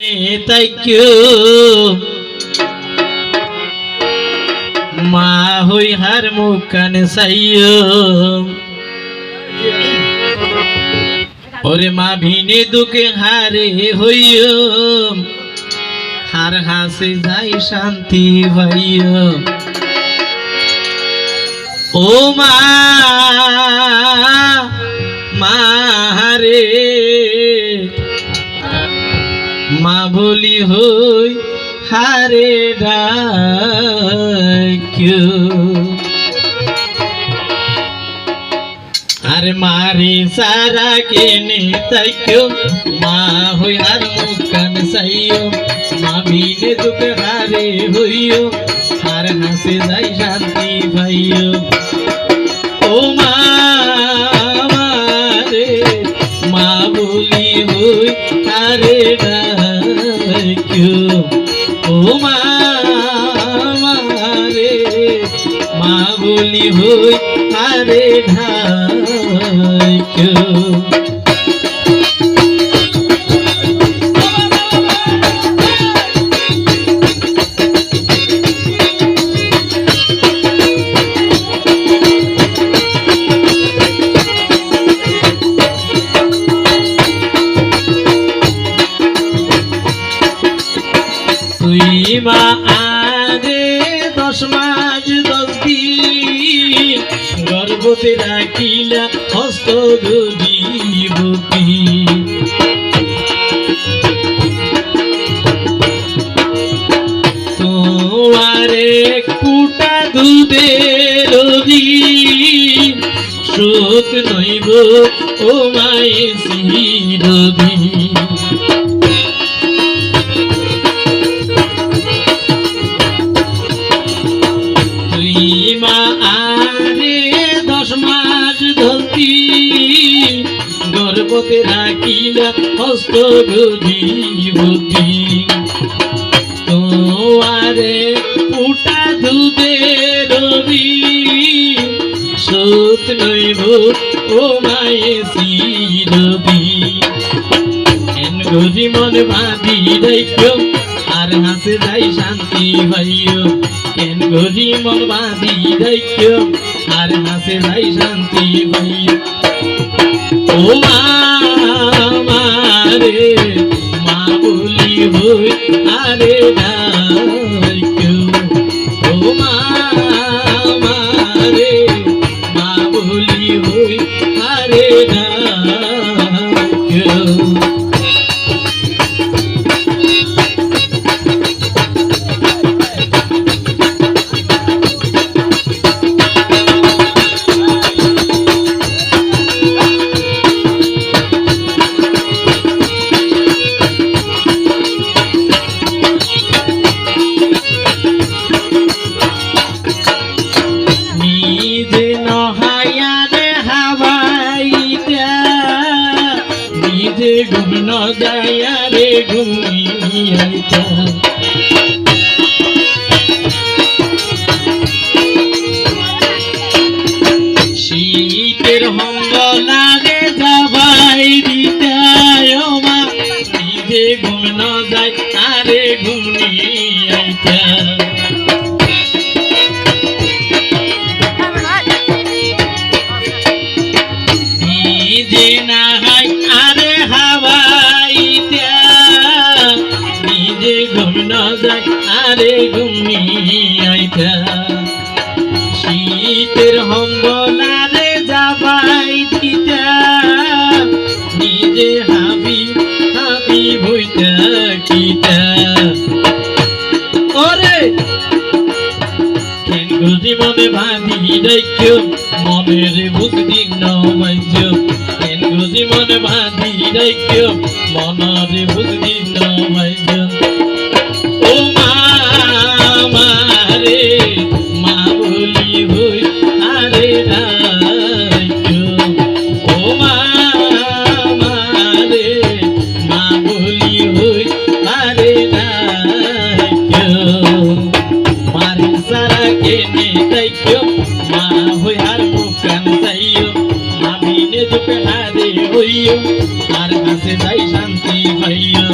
তাইক্যু মা হই হার মুখান সাইয়। ওরে মা ভিনে দুকে হারে হইয়। হার হাসে যাই শান্তি ভাইয় ও মা বলি হই হারে ডাক্যু আর মারি সারা কেনে তাইক্যু মা হই আর মুখান সাইও মা বিনে দুঃখ হারে হইও। আর হাসে যাই শান্তি ভাইও ও মা রে, মা বলি হই ডাক্যু ও মা বলি হই গর্ভতে রাখিলা হস্ত গরিবতী তোমারে কুটা দুধের শোক নইব ও মায়ে শিরবি গর্ভতে রাখিলা হস্ত গরিবতী তোমারে উটা দুধে রবি। সুত নইব ও মায়ে এন গরি মন বাঁধি রাইক্য আর হাসে যাই শান্তি ভাইও কেন গরি মন বাঁধি রাইক্য আর হাসে যাই শান্তি ভাইও ও মা রে মা বলি হই, আরে ও মা রে মা বলি হই আরে ডাইক্য নিজে ঘুম ন যায়ারে ঘুমিয়াইটা শীতের হঙ্গলারে যাবাই দিতায় মা নিজে ঘুম ন যায়, আরে নিজে ঘুম না যায় আরে ঘুমিয়াইতে। শীতের হম্বলারে যাবাই দিতে। নিজে হাবি হাবি বইতে কিতা। ওরে! গুজি মনে ভাবি মনের মনে ভাবি মনের தையோ மாஹோய் ஹார் புக்கன் தையோ আমি নিজে পেহারে হইও আর কাছে যাই শান্তি হইও